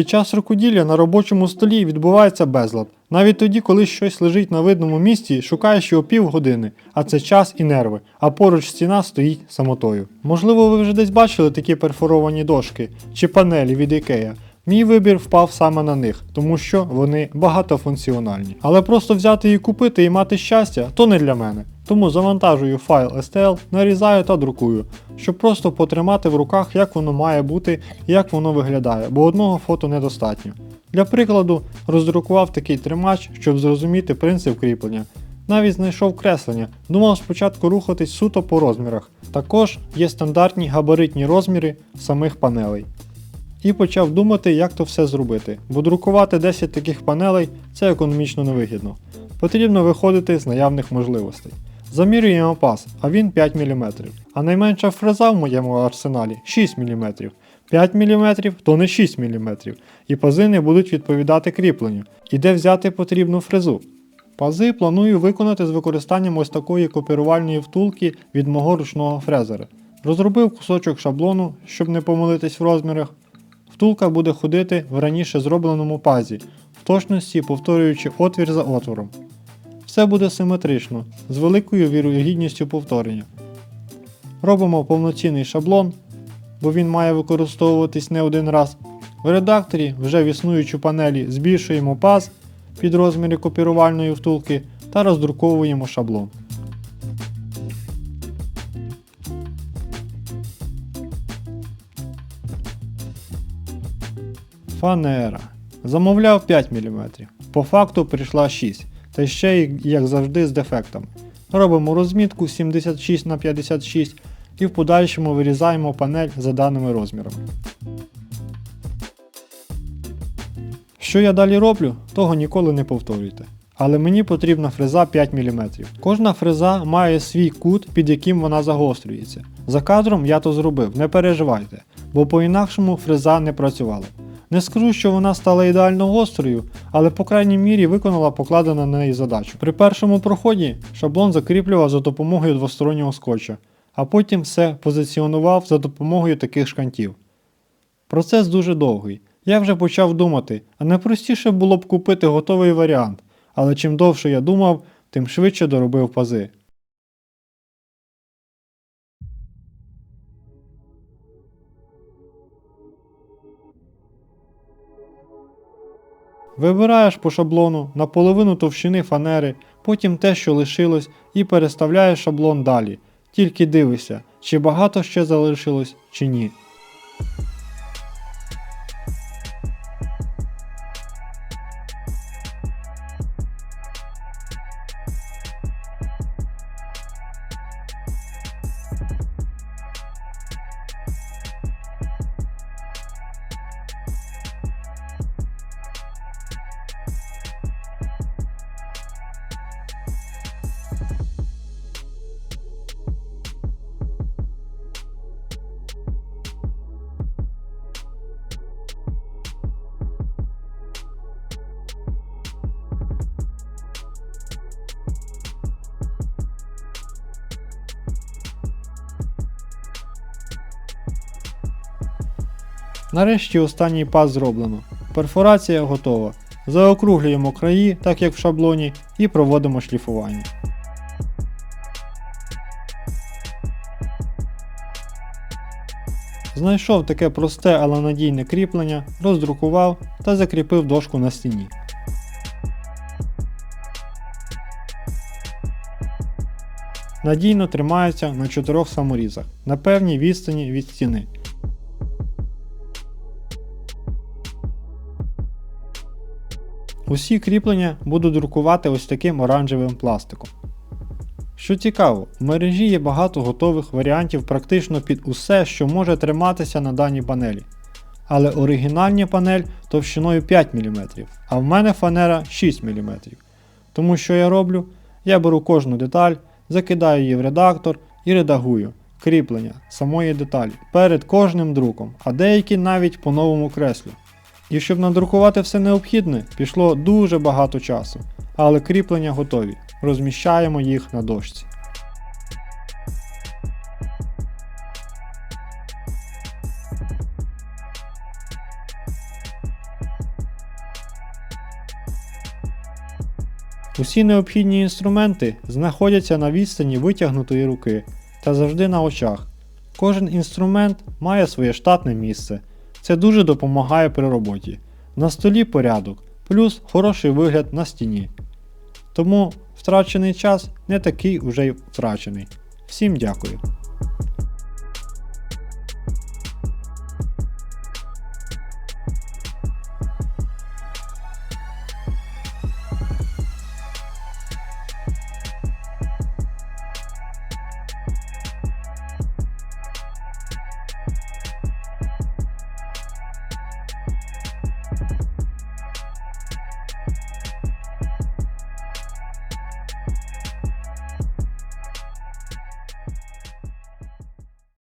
Під час рукоділля на робочому столі відбувається безлад. Навіть тоді, коли щось лежить на видному місці, шукаєш його півгодини, а це час і нерви, а поруч стіна стоїть самотою. Можливо, ви вже десь бачили такі перфоровані дошки чи панелі від IKEA. Мій вибір впав саме на них, тому що вони багатофункціональні. Але просто взяти її купити і мати щастя то не для мене. Тому завантажую файл STL, нарізаю та друкую, щоб просто потримати в руках, як воно має бути і як воно виглядає, бо одного фото недостатньо. Для прикладу, роздрукував такий тримач, щоб зрозуміти принцип кріплення. Навіть знайшов креслення, думав спочатку рухатись суто по розмірах. Також є стандартні габаритні розміри самих панелей. І почав думати, як то все зробити, бо друкувати 10 таких панелей це економічно невигідно. Потрібно виходити з наявних можливостей. Замірюємо пас, а він 5 мм. А найменша фреза в моєму арсеналі 6 мм. 5 мм то не 6 мм. І пази не будуть відповідати кріпленню. І де взяти потрібну фрезу. Пази планую виконати з використанням ось такої копірувальної втулки від мого ручного фрезера. Розробив кусочок шаблону, щоб не помилитись в розмірах. Втулка буде ходити в раніше зробленому пазі, в точності повторюючи отвір за отвором. Все буде симетрично, з великою вірогідністю повторення. Робимо повноцінний шаблон, бо він має використовуватись не один раз. В редакторі вже в існуючу панелі збільшуємо паз під розміри копірувальної втулки та роздруковуємо шаблон. Фанера. Замовляв 5 мм. По факту прийшла 6, та ще й, як завжди, з дефектами. Робимо розмітку 76 на 56 і в подальшому вирізаємо панель за даними розмірами. Що я далі роблю, того ніколи не повторюйте. Але мені потрібна фреза 5 мм. Кожна фреза має свій кут, під яким вона загострюється. За кадром я то зробив, не переживайте, бо по-інакшому фреза не працювала. Не скажу, що вона стала ідеально гострою, але по крайній мірі виконала покладену на неї задачу. При першому проході шаблон закріплював за допомогою двостороннього скотча, а потім все позиціонував за допомогою таких шкантів. Процес дуже довгий. Я вже почав думати, а найпростіше було б купити готовий варіант, але чим довше я думав, тим швидше доробив пази. Вибираєш по шаблону наполовину товщини фанери, потім те, що лишилось, і переставляєш шаблон далі. Тільки дивишся, чи багато ще залишилось, чи ні. Нарешті останній паз зроблено. Перфорація готова. Заокруглюємо краї, так як в шаблоні, і проводимо шліфування. Знайшов таке просте, але надійне кріплення, роздрукував та закріпив дошку на стіні. Надійно тримається на чотирьох саморізах на певній відстані від стіни. Усі кріплення буду друкувати ось таким оранжевим пластиком. Що цікаво, в мережі є багато готових варіантів практично під усе, що може триматися на даній панелі. Але оригінальна панель товщиною 5 мм, а в мене фанера 6 мм. Тому що я роблю? Я беру кожну деталь, закидаю її в редактор і редагую кріплення самої деталі перед кожним друком, а деякі навіть по новому креслю. І щоб надрукувати все необхідне, пішло дуже багато часу, але кріплення готові. Розміщаємо їх на дошці. Усі необхідні інструменти знаходяться на відстані витягнутої руки та завжди на очах. Кожен інструмент має своє штатне місце, це дуже допомагає при роботі. На столі порядок, плюс хороший вигляд на стіні. Тому втрачений час не такий уже й втрачений. Всім дякую.